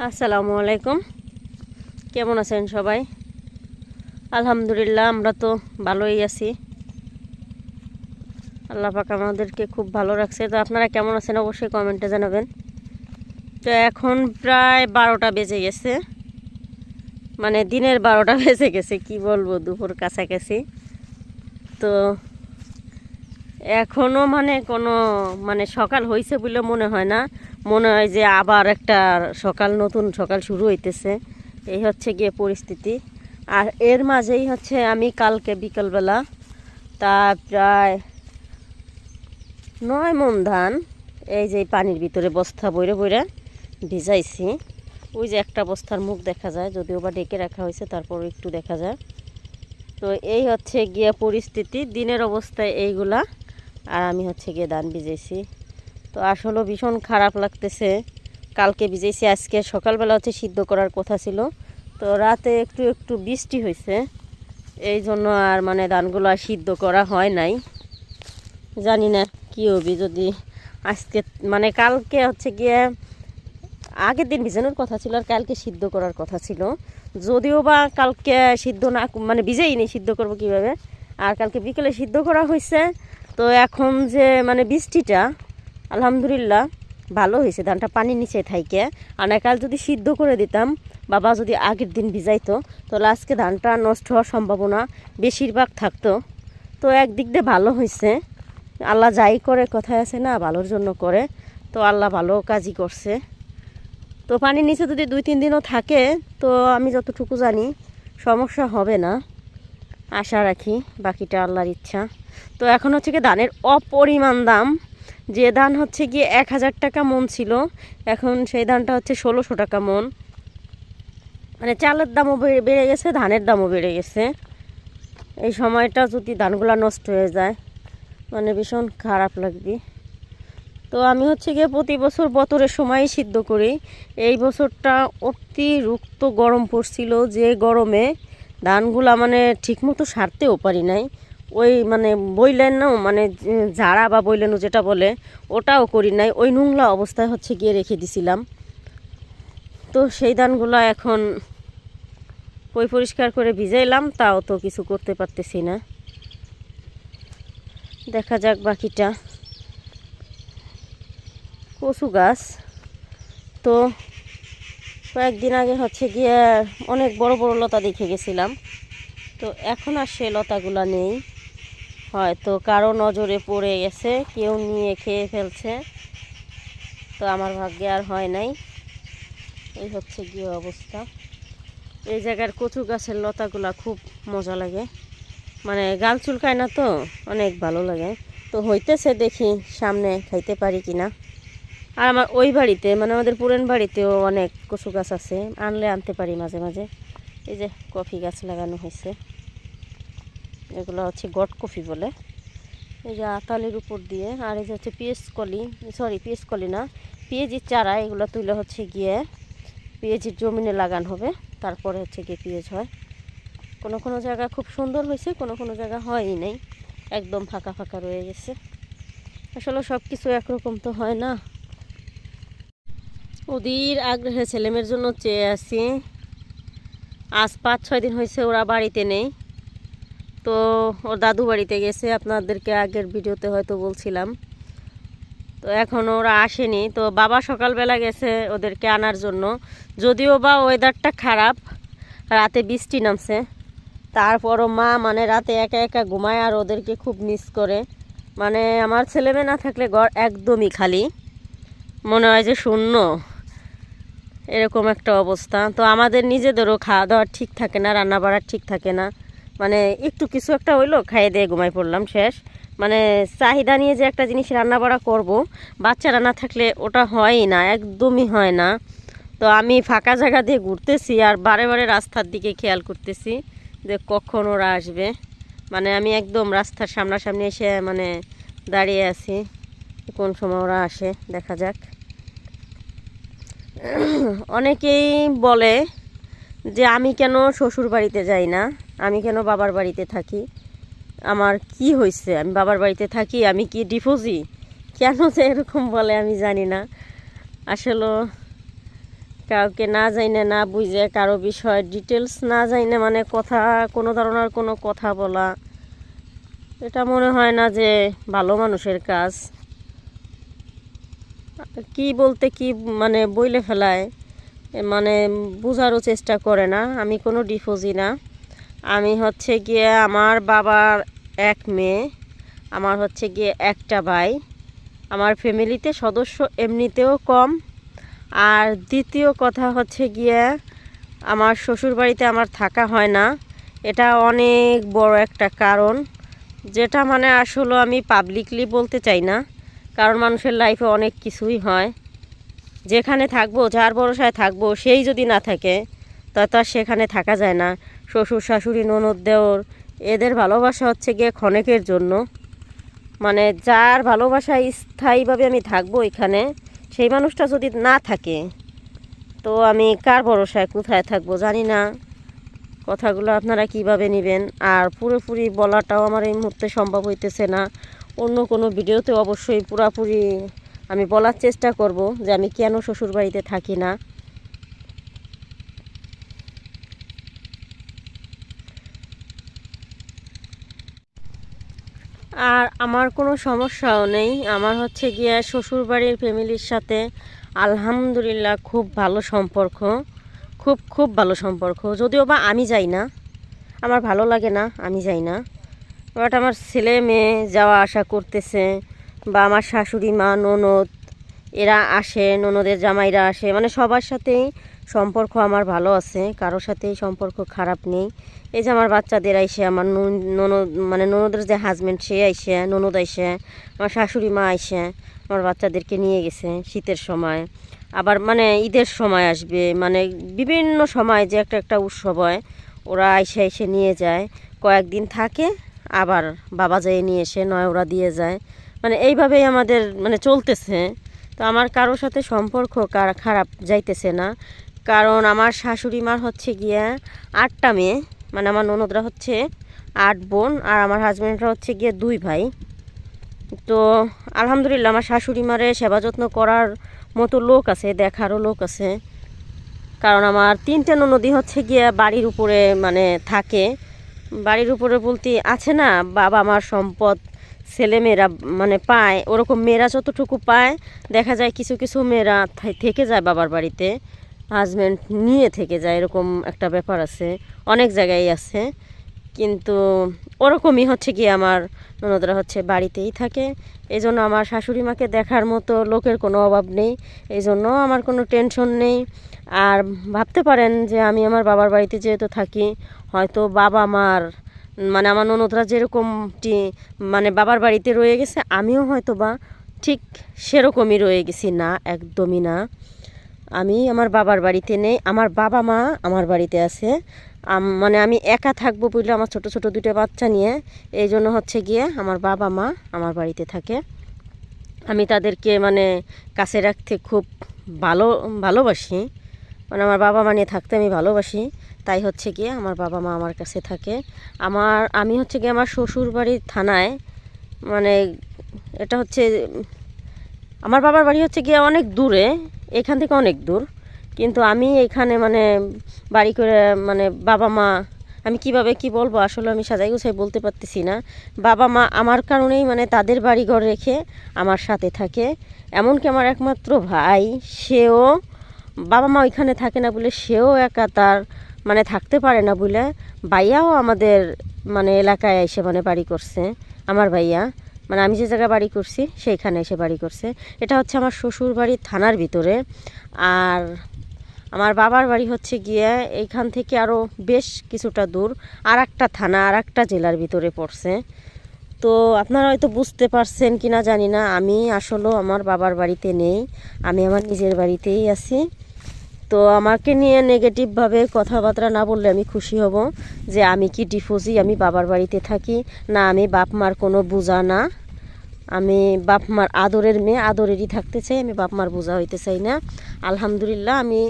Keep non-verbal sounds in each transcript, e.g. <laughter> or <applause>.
আসসালামু আলাইকুম। কেমন আছেন সবাই? আলহামদুলিল্লাহ, আমরা তো ভালোই আছি। আল্লাহ পাক আমাদেরকে খুব ভালো রাখছে। তো আপনারা কেমন আছেন অবশ্যই কমেন্টে জানাবেন। তো এখন প্রায় বারোটা বেজে গেছে। মানে দিনের বারোটা <laughs> বেজে গেছে, কি বলব, দুপুর কাছাকাছি। তো এখনও মানে কোনো মানে সকাল হয়েছে বলে মনে হয় না। মনে হয় যে আবার একটা সকাল, নতুন সকাল শুরু হইতেছে। এই হচ্ছে গিয়ে পরিস্থিতি। আর এর মাঝেই হচ্ছে আমি কালকে বিকালবেলা তা প্রায় নয় মন ধান, এই যে পানির ভিতরে বস্তা বইরে বইরে ভিজাইছি। ওই যে একটা বস্তার মুখ দেখা যায়, যদিও বা ডেকে রাখা হয়েছে, তারপর একটু দেখা যায়। তো এই হচ্ছে গিয়ে পরিস্থিতি, দিনের অবস্থায় এইগুলা। আর আমি হচ্ছে গিয়ে ধান ভিজেছি তো আসলে ভীষণ খারাপ লাগতেছে। কালকে ভিজেছি আজকে সকালবেলা হচ্ছে সিদ্ধ করার কথা ছিল। তো রাতে একটু একটু বৃষ্টি হয়েছে এই জন্য আর মানে ধানগুলো আর সিদ্ধ করা হয় নাই। জানি না কী হবে যদি আজকে মানে কালকে হচ্ছে গিয়ে আগের দিন ভিজানোর কথা ছিল আর কালকে সিদ্ধ করার কথা ছিল। যদিও বা কালকে সিদ্ধ না মানে ভিজেই নি সিদ্ধ করব কীভাবে? আর কালকে বিকেলে সিদ্ধ করা হয়েছে তো এখন যে মানে বৃষ্টিটা, আলহামদুলিল্লাহ ভালো হয়েছে। ধানটা পানির নিচে থাইকে। আর কাল যদি সিদ্ধ করে দিতাম, বাবা যদি আগের দিন ভিজাইতো, তাহলে আজকে ধানটা নষ্ট হওয়ার সম্ভাবনা বেশিরভাগ থাকতো। তো একদিক দিয়ে ভালো হয়েছে। আল্লাহ যাই করে, কথায় আছে না, ভালোর জন্য করে। তো আল্লাহ ভালো কাজই করছে। তো পানির নিচে যদি দুই, তিন দিনও থাকে, তো আমি যতটুকু জানি সমস্যা হবে না। আশা রাখি, বাকিটা আল্লাহর ইচ্ছা। তো এখন হচ্ছে কি ধানের অপরিমাণ দাম। যে ধান হচ্ছে গিয়ে এক হাজার টাকা মন ছিল, এখন সেই ধানটা হচ্ছে ষোলোশো টাকা মন। মানে চালের দামও বেড়ে- গেছে, ধানের দামও বেড়ে গেছে। এই সময়টা যদি ধানগুলা নষ্ট হয়ে যায় মানে ভীষণ খারাপ লাগবে। তো আমি হচ্ছে গিয়ে প্রতি বছর বতরের সময় সিদ্ধ করি। এই বছরটা অতিরিক্ত গরম পড়ছিল যে গরমে ধানগুলা মানে ঠিকমতো সারতেও পারি নাই। ওই মানে বইলেন না মানে ঝাড়া বা বইলেন যেটা বলে, ওটাও করি নাই। ওই নোংলা অবস্থায় হচ্ছে গিয়ে রেখে দিছিলাম। তো সেই ধানগুলো এখন পই পরিষ্কার করে ভিজাইলাম, তাও তো কিছু করতে পারতেছি না। দেখা যাক বাকিটা। কচু গাছ, তো কয়েকদিন আগে হচ্ছে গিয়ে অনেক বড় বড় লতা দেখে গেছিলাম। তো এখন আর সে লতাগুলা নেই। হয়তো কারও নজরে পড়ে গেছে, কেউ নিয়ে খেয়ে ফেলছে। তো আমার ভাগ্যে আর হয় নাই। এই হচ্ছে গিয়ে অবস্থা। এই জায়গার কচু গাছের লতাগুলা খুব মজা লাগে। মানে গাল চুলকায় না তো, অনেক ভালো লাগে। তো হইতেছে দেখি সামনে খাইতে পারি কিনা। আর আমার ওই বাড়িতে মানে আমাদের পুরান বাড়িতেও অনেক কচু গাছ আছে, আনলে আনতে পারি মাঝে মাঝে। এই যে কফি গাছ লাগানো হয়েছে। এগুলো হচ্ছে গট কফি বলে। এই যে আতালের উপর দিয়ে, আর এই যে হচ্ছে পিএস কলি সরি পিএস কলি না, পেঁয়াজির চারা, এগুলো তুলে হচ্ছে গিয়ে পেঁয়াজির জমিনে লাগানো হবে। তারপরে হচ্ছে গিয়ে পেঁয়াজ হয়। কোনো কোনো জায়গা খুব সুন্দর হয়েছে, কোনো কোনো জায়গা হয়ই নাই। একদম ফাঁকা ফাঁকা রয়ে গেছে। আসলে সব কিছু একরকম তো হয় না। ওদের আগ্রহে ছেলেমেয়ের জন্য চেয়ে আছি। আজ পাঁচ, ছয় দিন হয়েছে ওরা বাড়িতে নেই। তো ওর দাদু বাড়িতে গেছে, আপনাদেরকে আগের ভিডিওতে হয়তো বলছিলাম। তো এখন ওরা আসেনি। তো বাবা সকালবেলা গেছে ওদেরকে আনার জন্য। যদিও বা ওয়েদারটা খারাপ, রাতে বৃষ্টি নামছে। তারপরও মা মানে রাতে একা একা ঘুমায় আর ওদেরকে খুব মিস করে। মানে আমার ছেলেমেয়ে না থাকলে ঘর একদমই খালি। মনে হয় যে শূন্য। এরকম একটা অবস্থা। তো আমাদের নিজেদেরও খাওয়া দাওয়া ঠিক থাকে না, রান্না বাড়া ঠিক থাকে না। মানে একটু কিছু একটা হইল, খাইয়ে দিয়ে ঘুমাই পড়লাম শেষ। মানে চাহিদা নিয়ে যে একটা জিনিস রান্না বাড়া করব, বাচ্চারা না থাকলে ওটা হয়ই না, একদমই হয় না। তো আমি ফাঁকা জায়গা দিয়ে ঘুরতেছি আর বারে বারে রাস্তার দিকে খেয়াল করতেছি যে কখন ওরা আসবে। মানে আমি একদম রাস্তার সামনাসামনি এসে মানে দাঁড়িয়ে আছি, কোন সময় ওরা আসে, দেখা যাক। অনেকেই বলে যে আমি কেন শ্বশুর বাড়িতে যাই না? আমি কেন বাবার বাড়িতে থাকি? আমার কি হয়েছে আমি বাবার বাড়িতে থাকি, আমি কি ডিফোজি? কেন যে এরকম বলে আমি জানি না। আসলে কাউকে না জাইনে না বুঝে, কারও বিষয় ডিটেলস না জাইনে মানে কথা, কোনো ধরনের কোনো কথা বলা, এটা মনে হয় না যে ভালো মানুষের কাজ। কি বলতে কি মানে বইলে ফেলায় মানে বোঝারও চেষ্টা করে না, আমি কোনো ডিফোজি না। আমি হচ্ছে গিয়ে আমার বাবার এক মেয়ে, আমার হচ্ছে গিয়ে একটা ভাই। আমার ফ্যামিলিতে সদস্য এমনিতেও কম। আর দ্বিতীয় কথা হচ্ছে গিয়ে আমার শ্বশুর বাড়িতে আমার থাকা হয় না। এটা অনেক বড় একটা কারণ, যেটা মানে আসলে আমি পাবলিকলি বলতে চাই না। কারণ মানুষের লাইফে অনেক কিছুই হয়। যেখানে থাকব, যার ভরসায় থাকব, সেই যদি না থাকে, তা তো আর সেখানে থাকা যায় না। শ্বশুর, শাশুড়ি, ননদ, দেওর, এদের ভালোবাসা হচ্ছে গিয়ে ক্ষণেকের জন্য। মানে যার ভালোবাসায় স্থায়ীভাবে আমি থাকব এখানে, সেই মানুষটা যদি না থাকে, তো আমি কার ভরসায় কোথায় থাকব জানি না। কথাগুলো আপনারা কীভাবে নেবেন? আর পুরোপুরি বলাটাও আমার এই মুহূর্তে সম্ভব হইতেছে না। অন্য কোনো ভিডিওতে অবশ্যই পুরাপুরি আমি বলার চেষ্টা করব যে আমি কেন শ্বশুরবাড়িতে থাকি না। আর আমার কোনো সমস্যাও নেই। আমার হচ্ছে গিয়ে শ্বশুরবাড়ির ফ্যামিলির সাথে আলহামদুলিল্লাহ খুব ভালো সম্পর্ক। খুব খুব ভালো সম্পর্ক। যদিও বা আমি যাই না। আমার ভালো লাগে না, আমি যাই না। বাট আমার ছেলে মেয়ে যাওয়া আসা করতেছে বা আমার শাশুড়ি মা, ননদ, এরা আসে, ননদের জামাইরা আসে। মানে সবার সাথেই সম্পর্ক আমার ভালো আছে, কারোর সাথেই সম্পর্ক খারাপ নেই। এই যে আমার বাচ্চাদের আইসে, আমার নন- ননদ মানে ননদের যে হাজব্যান্ড সে আইসে, ননদ আইসে, আমার শাশুড়ি মা আইসে, আমার বাচ্চাদেরকে নিয়ে গেছে শীতের সময়। আবার মানে ঈদের সময় আসবে মানে বিভিন্ন সময় যে একটা একটা উৎসব হয়, ওরা আইসে এসে নিয়ে যায়। কয়েকদিন থাকে আবার বাবা যেয়ে নিয়ে এসে নয় ওরা দিয়ে যায়। মানে এইভাবেই আমাদের মানে চলতেছে। তো আমার কারোর সাথে সম্পর্ক কার- খারাপ যাইতেছে না। কারণ আমার শাশুড়ি মার হচ্ছে গিয়ে আটটা মেয়ে। মানে আমার ননদরা হচ্ছে আট বোন আর আমার হাজব্যান্ডরা হচ্ছে গিয়ে দুই ভাই। তো আলহামদুলিল্লাহ আমার শাশুড়ি মারে সেবা যত্ন করার মতো লোক আছে, দেখারও লোক আছে। কারণ আমার তিনটে নদী হচ্ছে গিয়ে বাড়ির উপরে মানে থাকে। বাড়ির উপরে বলতে, আছে না, বাবা মার সম্পদ, ছেলে মেয়েরা মানে পায়, ওরকম মেয়েরা যতটুকু পায়, দেখা যায় কিছু কিছু মেয়েরা থেকে যায় বাবার বাড়িতে হাজব্যান্ড নিয়ে থেকে যায়, এরকম একটা ব্যাপার আছে, অনেক জায়গায় আছে। কিন্তু ওরকমই হচ্ছে কি আমার ননদরা হচ্ছে বাড়িতেই থাকে। এই জন্য আমার শাশুড়ি মাকে দেখার মতো লোকের কোনো অভাব নেই। এই জন্য আমার কোনো টেনশন নেই। আর ভাবতে পারেন যে আমি আমার বাবার বাড়িতে যেহেতু থাকি, হয়তো বাবা মার মানে আমার ননদরা যেরকমটি মানে বাবার বাড়িতে রয়ে গেছে, আমিও হয়তো বা ঠিক সেরকমই রয়ে গেছি। না, একদমই না। আমি আমার বাবার বাড়িতে নেই। আমার বাবা মা আমার বাড়িতে আছে। মানে আমি একা থাকব বলে আমার ছোট ছোট দুটো বাচ্চা নিয়ে, এই জন্য হচ্ছে গিয়ে আমার বাবা মা আমার বাড়িতে থাকে। আমি তাদেরকে মানে কাছে রাখতে খুব ভালো, ভালোবাসি। মানে আমার বাবা মা নিয়ে থাকতে আমি ভালোবাসি। তাই হচ্ছে গিয়ে আমার বাবা মা আমার কাছে থাকে। আমার, আমি হচ্ছে গিয়ে আমার শ্বশুর বাড়ির থানায় মানে এটা হচ্ছে, আমার বাবার বাড়ি হচ্ছে গিয়ে অনেক দূরে, এখান থেকে অনেক দূর। কিন্তু আমি এখানে মানে বাড়ি করে মানে বাবা মা, আমি কীভাবে কি বলব? আসলে আমি সাজাই গুছাই বলতে পারতেছি না। বাবা মা আমার কারণেই মানে তাদের বাড়ি ঘর রেখে আমার সাথে থাকে। এমনকি আমার একমাত্র ভাই, সেও বাবা মা ওইখানে থাকে না বলে সেও একা তার মানে থাকতে পারে না বলে ভাইয়াও আমাদের মানে এলাকায় এসে মানে বাড়ি করছে, আমার ভাইয়া। মানে আমি যে জায়গায় বাড়ি করছি, সেইখানে এসে বাড়ি করছে। এটা হচ্ছে আমার শ্বশুর বাড়ির থানার ভিতরে। আর আমার বাবার বাড়ি হচ্ছে গিয়ে এইখান থেকে আরও বেশ কিছুটা দূর আর একটা থানা আর একটা জেলার ভিতরে পড়ছে। তো আপনারা হয়তো বুঝতে পারছেন কি না জানি না, আমি আসলেও আমার বাবার বাড়িতে নেই, আমি আমার নিজের বাড়িতেই আছি। তো আমাকে নিয়ে নেগেটিভভাবে কথাবার্তা না বললে আমি খুশি হব যে আমি কি ডিফোজি আমি বাবার বাড়িতে থাকি, না আমি বাপ মার কোনো বোঝা না। আমি বাপ মার আদরের মেয়ে, আদরেরই থাকতে চাই, আমি বাপ মার বোঝা হইতে চাই না। আলহামদুলিল্লাহ, আমি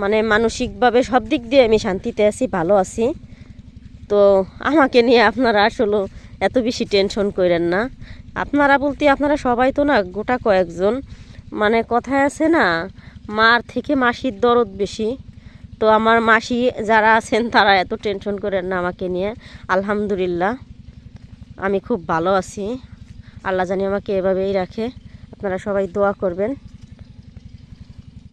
মানে মানসিকভাবে সব দিক দিয়ে আমি শান্তিতে আছি, ভালো আছি। তো আমাকে নিয়ে আপনারা আসলে এত বেশি টেনশন করেন না। আপনারা বলতে আপনারা সবাই তো না গোটা কয়েকজন। মানে কথায় আছে না, মার থেকে মাসির দরদ বেশি। তো আমার মাসি যারা আছেন, তারা এত টেনশন করেন না আমাকে নিয়ে। আলহামদুলিল্লাহ, আমি খুব ভালো আছি। আল্লাহ জানি আমাকে এভাবেই রাখে। আপনারা সবাই দোয়া করবেন।